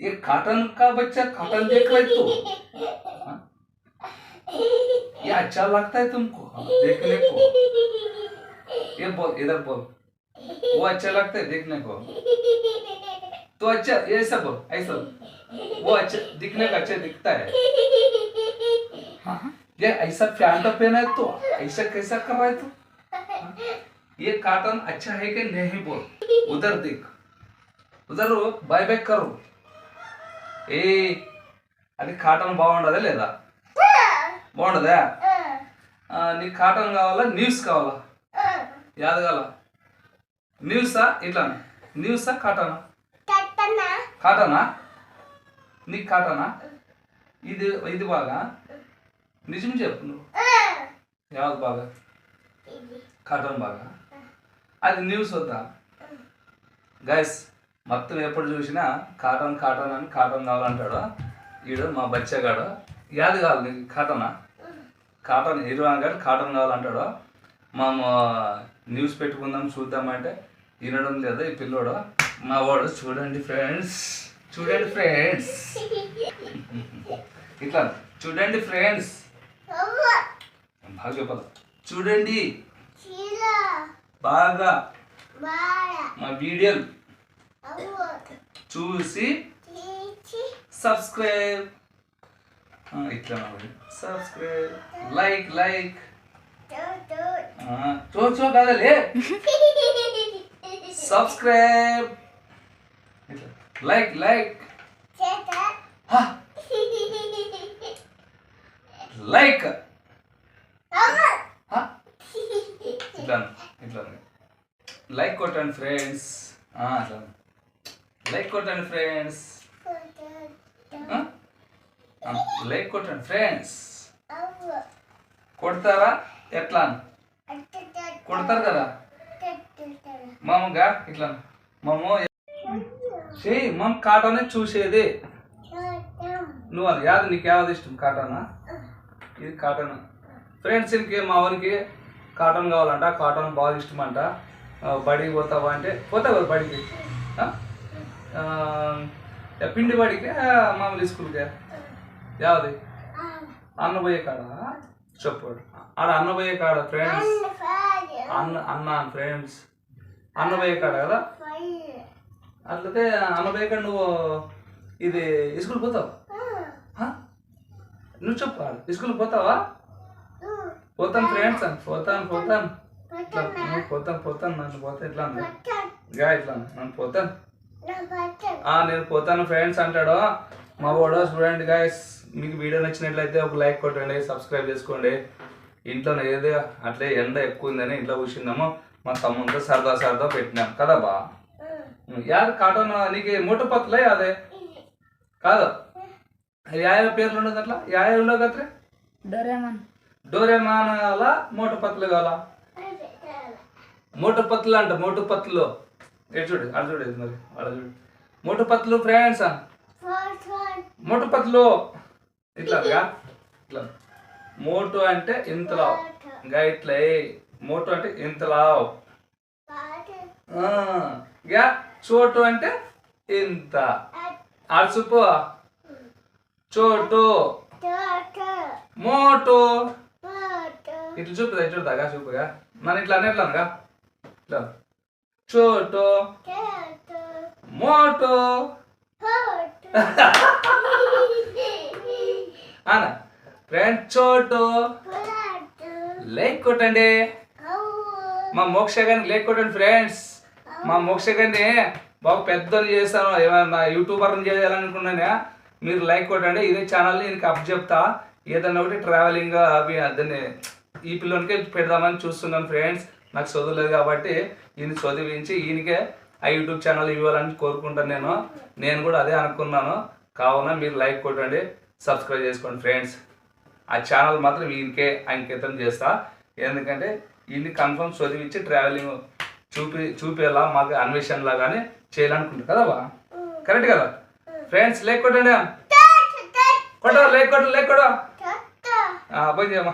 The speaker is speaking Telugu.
ये खाटन का बच्चा काटन देख रहे तो। हाँ? ये अच्छा लगता है तुमको? हाँ, देखने को। ये बोल, इधर बोल। वो अच्छा लगता है देखने को। तो अच्छा ऐसा बोल, ऐसा वो अच्छा दिखने का अच्छा दिखता है। हाँ, ये ऐसा पैंट पहना है तो ऐसा कैसा कर रहा है तू? ये काटन अच्छा है कि नहीं बोल? उधर देख। उधर बाय बाय करो। ఏ అది కాటన్ బాగుండదా లేదా? బాగుండదా? నీకు కాటన్ కావాలా న్యూస్ కావాలా? యాద కావాలా న్యూసా ఇట్లా న్యూసా కాటనా? కాటనా? నీకు కాటనా? ఇది ఇది బాగా? నిజం చెప్పు నువ్వు. యావది బాగా? కాటన్ బాగా? అది న్యూస్ వద్దా? గైస్ మొత్తం ఎప్పుడు చూసినా కాటన్ కాటన్ అని కాటన్ కావాలంటాడు. ఈడు మా బచ్చగాడు. యాది కావాలి నీకు? కాటనా? కాటన్ హీరో గారు కాటన్ కావాలంటాడు. మేము న్యూస్ పెట్టుకుందాం చూద్దామంటే వినడం లేదు ఈ పిల్లోడు. మా వాడు చూడండి ఫ్రెండ్స్ చూడండి ఫ్రెండ్స్. ఇట్లా చూడండి ఫ్రెండ్స్. బాగా చెప్పాలి. చూడండి. బాగా. మా వీడియోలు. చూసి సబ్స్క్రైబ్. ఇట్లా సబ్స్క్రైబ్. Like like. చూ చూ కదలే. సబ్స్క్రైబ్. Like like. లైక్. ఇట్లా ఇట్లా. లైక్ కొట్టండి ఫ్రెండ్స్. అట్లా. లైక్ కొట్టండి ఫ్రెండ్స్. లైక్ కొట్టండి ఫ్రెండ్స్. కొడతారా? ఎట్లా? కొడతారు కదా? మామగా ఇట్లా. మాము చెయ్యి మమ్ కాటనే చూసేది. నువ్వు అది యాద నీకు యావది ఇష్టం? కాటనా? ఇది కాటన్. ఫ్రెండ్స్ ఇంకే మా వానికి కాటన్ కావాలంట. కాటన్ బాగా ఇష్టం అంట బడికి పోతావా అంటే పోతావు కదా బడికి? బడికి ఆ, మామూలు స్కూల్కి యావది? అన్నబోయే కాడ? చెప్పు. ఆడ అన్నబోయే కాడ ఫ్రెండ్స్ అన్న అన్న ఫ్రెండ్స్ అన్నబోయే కాడ కదా? అట్లయితే అన్నబోయే కాడ నువ్వు ఇది స్కూల్ పోతావు? నువ్వు చెప్పు స్కూల్ పోతావా? పోతాను ఫ్రెండ్స్ అని పోతాను పోతాను ఇట్లా పోతాను పోతాను నన్ను పోతా ఇట్లా గా ఇట్లా. నన్ను పోతాను నేను పోతాను ఫ్రెండ్స్ అంటాడు. మా వాడు చూడండి గాయస్ మీకు వీడియో నచ్చినట్లయితే ఒక లైక్ కొట్టండి సబ్స్క్రైబ్ చేసుకోండి. ఇంట్లో ఏదో అట్లే ఎండ ఎక్కువ ఉందని ఇంట్లో కూర్చున్నాము. మా తమ్ముతో సరదా సరదా పెట్టినాం. కదా బా? యాద కాటన్ నీకు మూట పత్తులే అదే? కాదు. యాయ పేర్లు ఉండదు అట్లా? యాయ ఉండదు అట్లే డోరేమన్. డోరేమాన్ కావాలా మోటు పత్తులు కావాలా? మోటు పత్తులు అంట మోటు పత్తులు ఎటు చూడు అటు చూడు మరి అక్కడ చూడు. మోటు పత్తులు ఫ్రెండ్స్? మోటు పత్తులు? ఇట్లా గా? ఇట్లా మోటు అంటే ఇంతలా. ఇంకా ఇట్లా. మోటు అంటే ఇంతలావ్ ఆ, యా చోటు అంటే ఇంత. అడుచుపో చోటు. మోటు. ఇట్లా చూపుదా ఇట్లా చూపుగా. నన్ను ఇట్లా అనే ఇట్లా అనగా ఇట్లా చోటు మోటు అన ఫ్రెండ్ చోటు లైక్ కొట్టండి. మా మోక్ష గారిని లైక్ కొట్టండి ఫ్రెండ్స్ మా మోక్ష గారిని బాగా పెద్దలు చేస్తాను ఏమన్నా యూట్యూబర్ని చేయాలనుకున్నానే? మీరు లైక్ కొట్టండి. ఇదే ఛానల్ని ఈయనకి అప్ చెప్తా. ఏదన్నా ఒకటి ట్రావెలింగ్ అవి దాన్ని ఈ పిల్లలకి పెడదామని చూస్తున్నాను ఫ్రెండ్స్ నాకు చదువులేదు కాబట్టి ఈయన చదివించి ఈయనకే ఆ యూట్యూబ్ ఛానల్ ఇవ్వాలని కోరుకుంటాను నేను. నేను కూడా అదే అనుకున్నాను. కావున మీరు లైక్ కొట్టండి సబ్స్క్రైబ్ చేసుకోండి ఫ్రెండ్స్. ఆ ఛానల్ మాత్రం ఈయనకే అంకితం చేస్తా. ఎందుకంటే ఈయన్ని కన్ఫర్మ్ చదివించి ట్రావెలింగ్ చూపి చూపేలా మాకు అన్వేషణ లాగానే చేయాలనుకుంటా కదా బా కరెక్ట్ కదా? ఫ్రెండ్స్ లేక్ కొట్టండి. కొట్ట లేక్ కొట్ట లేక్ కొట్ట. బంద్ చేయమ్మా.